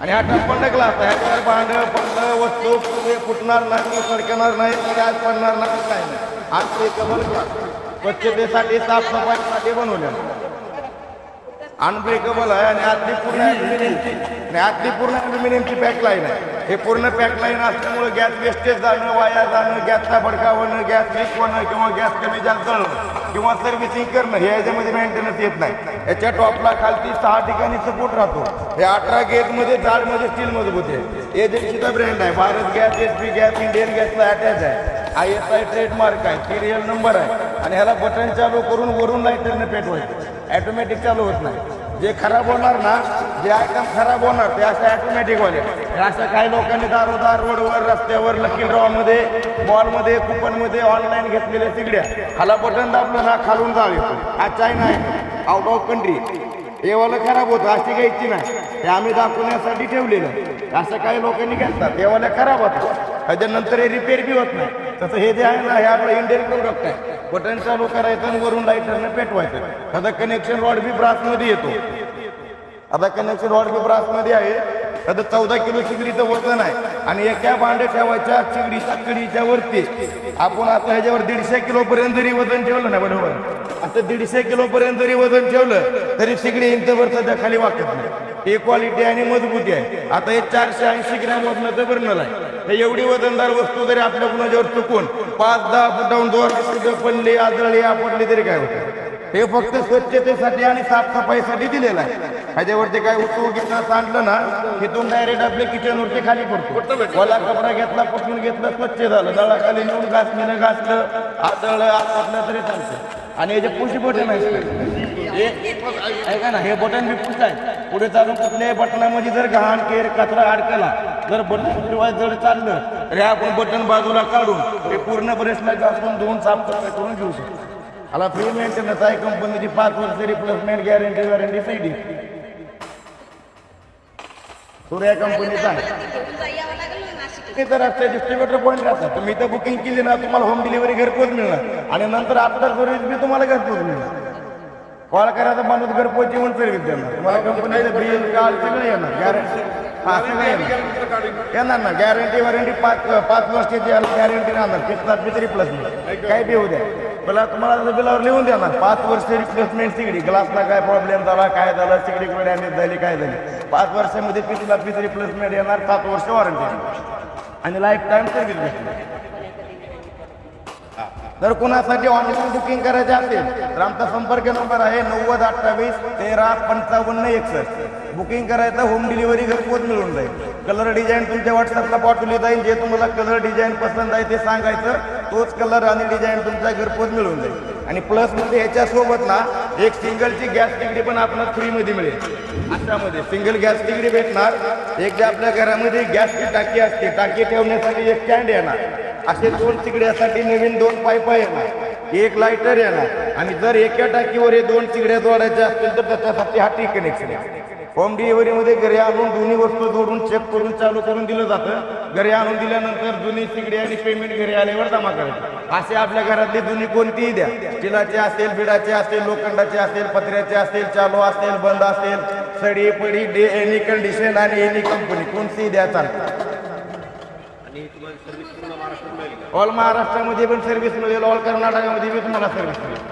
आणि हा टप्पंड ग्लास आहे ह्याच्यावर भांड पडलं वस्तू पुढे फुटणार नाही सडकणार नाही गॅस पडणार नाही काय नाही. आज ते कबल स्वच्छतेसाठी साफसफाईसाठी बनवलं. अनब्रेकेबल आहे आणि आतली पूर्ण ॲल्युमिनियमची आणि आतली पूर्ण ॲल्युमिनियमची पॅकलाईन आहे. हे पूर्ण पॅकलाईन असल्यामुळे गॅस वेस्टेज जाणं वाया जाणं गॅसचा भडकावणं गॅस लीक होणं किंवा गॅस कमी जास्त जळणं किंवा सर्व्हिसिंग करणं हे याच्यामध्ये मेंटेनन्स येत नाही. याच्या टॉपला खालती सहा ठिकाणी सपोर्ट राहतो. हे अठरा गेटमध्ये जाडमध्ये स्टील मजबूत आहे. एजन्सीचा ब्रँड आहे. Bharat gas S P gas Indian गॅसला attach आहे. आय एस आय ट्रेडमार्क आहे. सिरियल नंबर आहे. आणि ह्याला बटन चालू करून वरून लाईटरने पेटवायचं. ॲटोमॅटिक चालू होत नाही. जे खराब होणार ना जे आयटम खराब होणार ते असं ॲटोमॅटिक वाले असं काही लोकांनी दारोदार रोडवर रस्त्यावर लकी ड्रॉमध्ये मॉलमध्ये कुपनमध्ये ऑनलाईन घेतलेल्या सिगड्या खाला बटन दाबलं ना खालून जावे येतो हा चायना आहे. आउट ऑफ कंट्री हे खराब होतं अशी घ्यायची नाही. हे आम्ही दाखवण्यासाठी ठेवलेलं. असं काही लोकांनी घेतलं. तेवाला खराब होतं. त्याच्यानंतर हे रिपेअर बी होत नाही. तसं हे जे आहे ना हे आपलं इंडियन प्रोडक्ट आहे. बटन चालू करायचं आणि वरून लाईटरनं पेटवायचं. आता कनेक्शन रॉड बी ब्रासमध्ये येतो. आता कनेक्शन रॉड बी ब्रासमध्ये आहे. आता चौदा किलो चिगडीचं वजन आहे. आणि एका भांडे ठेवायच्या चिगडीच्या कडीच्या वरती. आपण आता ह्याच्यावर दीडशे किलो पर्यंत जरी वजन ठेवलं ना बरोबर? आता दीडशे किलो पर्यंत जरी वजन ठेवलं तरी चिगडी इंचभर सध्या खाली वाकत नाही. हे क्वालिटी आणि मजबूती आहे. आता हे चारशे ऐंशी ग्रॅम वजनाचं बर्नल आहे. हे एवढी वजनदार वस्तू जरी आपल्या कुणाच्यावर चुकून पाच दहा फुटाहून दोन फुट पडली आदळली आपडली तरी काय होतं? हे फक्त स्वच्छतेसाठी आणि साफसफाईसाठी दिलेलं आहे. ह्याच्यावरती काय उतरू घेतलं सांडलं ना तिथून डायरेक्ट आपल्या किचनवरती खाली पडतो. ओला कपडा घेतला पकडून घेतला स्वच्छ झालं. दळाखाली नेऊन घासणीनं घासलं. आदळलं आपलं तरी चालतं. आणि याचे पुशी बटन आहे हे ऐका ना हे बटन बी पुष्ट आहे. पुढे चालून कुठल्याही बटनामध्ये जर घाण केर कचरा अडकला जर बटन किंवा जर चाललं तर हे आपण बटन बाजूला काढून हे पूर्ण ब्रशला घासून धुवून साफ करून घेऊ शकतो आला फ्री मेंटेनन्स आहे कंपनीची पाच वर्ष रिप्लेसमेंट गॅरंटी वॉरंटी सीडी सूर्या कंपनीचा आहे ते तर असते डिस्ट्रीब्युटर पॉईंट राहतात. तुम्ही इथं बुकिंग केली ना तुम्हाला होम डिलिव्हरी घरपोच मिळणार. आणि नंतर आफ्टर सर्व्हिस बी तुम्हाला घरपोच मिळणार. कॉल करायचा माणूस घरपोच येऊन सर्व्हिस देणार. तुम्हाला कंपनीचं बिल कार्ड सगळं येणार. गॅरंटी येणार. ना. गॅरंटी वॉरंटी पाच पाच वर्षाची गॅरंटी राहणार. किती बी तरी प्लस काय बी होऊ द्या. मला तुम्हाला बिलावर लिहून देणार. पाच वर्ष रिप्लेसमेंट सिगडी ग्लासला काय प्रॉब्लेम झाला काय झालं सिगडी कुठे डॅमेज झाली काय झाली. पाच वर्षामध्ये पीसला पीस रिप्लेसमेंट येणार सात वर्ष वॉरंटी आणि लाईफ टाईम सर्व्हिस भेटणार? जर कोणासाठी ऑनलाईन बुकिंग करायचे असेल तर आमचा संपर्क नंबर आहे नव्वद अठ्ठावीस तेरा पंचावन्न एकसष्ट. बुकिंग करायचं होम डिलिव्हरी घरपोच मिळून जाईल. कलर डिझाईन तुमच्या व्हॉट्सअपला पाठवली जाईल. जे तुम्हाला कलर डिझाईन पसंत आहे ते सांगायचं तोच कलर आणि डिझाईन तुमच्या घरपोच मिळून जाईल. आणि प्लस म्हणजे याच्यासोबत ना एक सिंगलची गॅस तिकडी पण आपल्याला फ्रीमध्ये मिळेल. अशामध्ये सिंगल गॅस तिकडी भेटणार. एक जे आपल्या घरामध्ये गॅसची टाकी असते टाकी ठेवण्यासाठी एक स्टँड येणार. असे दोन तिकड्यासाठी नवीन दोन पाईप येणार. एक लाईटर येणार आणि जर एका टाकीवर हे दोन चिगड्या जोडायच्या असतील तर त्याच्यासाठी हा टी कनेक्शन आहे होम डिलिव्हरीमध्ये घरी आणून दोन्ही वस्तू जोडून चेक करून चालू करून दिलं जातं. घरी आणून दिल्यानंतर जुनी चिगडी आणि पेमेंट घरी आल्यावर जमा करायचं. असे आपल्या घरातली जुनी कोणतीही द्या. स्टिलाचे असेल बिडाचे असेल लोखंडाचे असेल पत्र्याचे असेल चालू असेल बंद असेल सडी पडी डे एनी कंडिशन आणि एनी कंपनी कोणतीही द्या चालतं. ऑल महाराष्ट्रामध्ये पण सर्व्हिस मिळेल ऑल कर्नाटकामध्ये बी तुम्हाला सर्व्हिस मिळेल.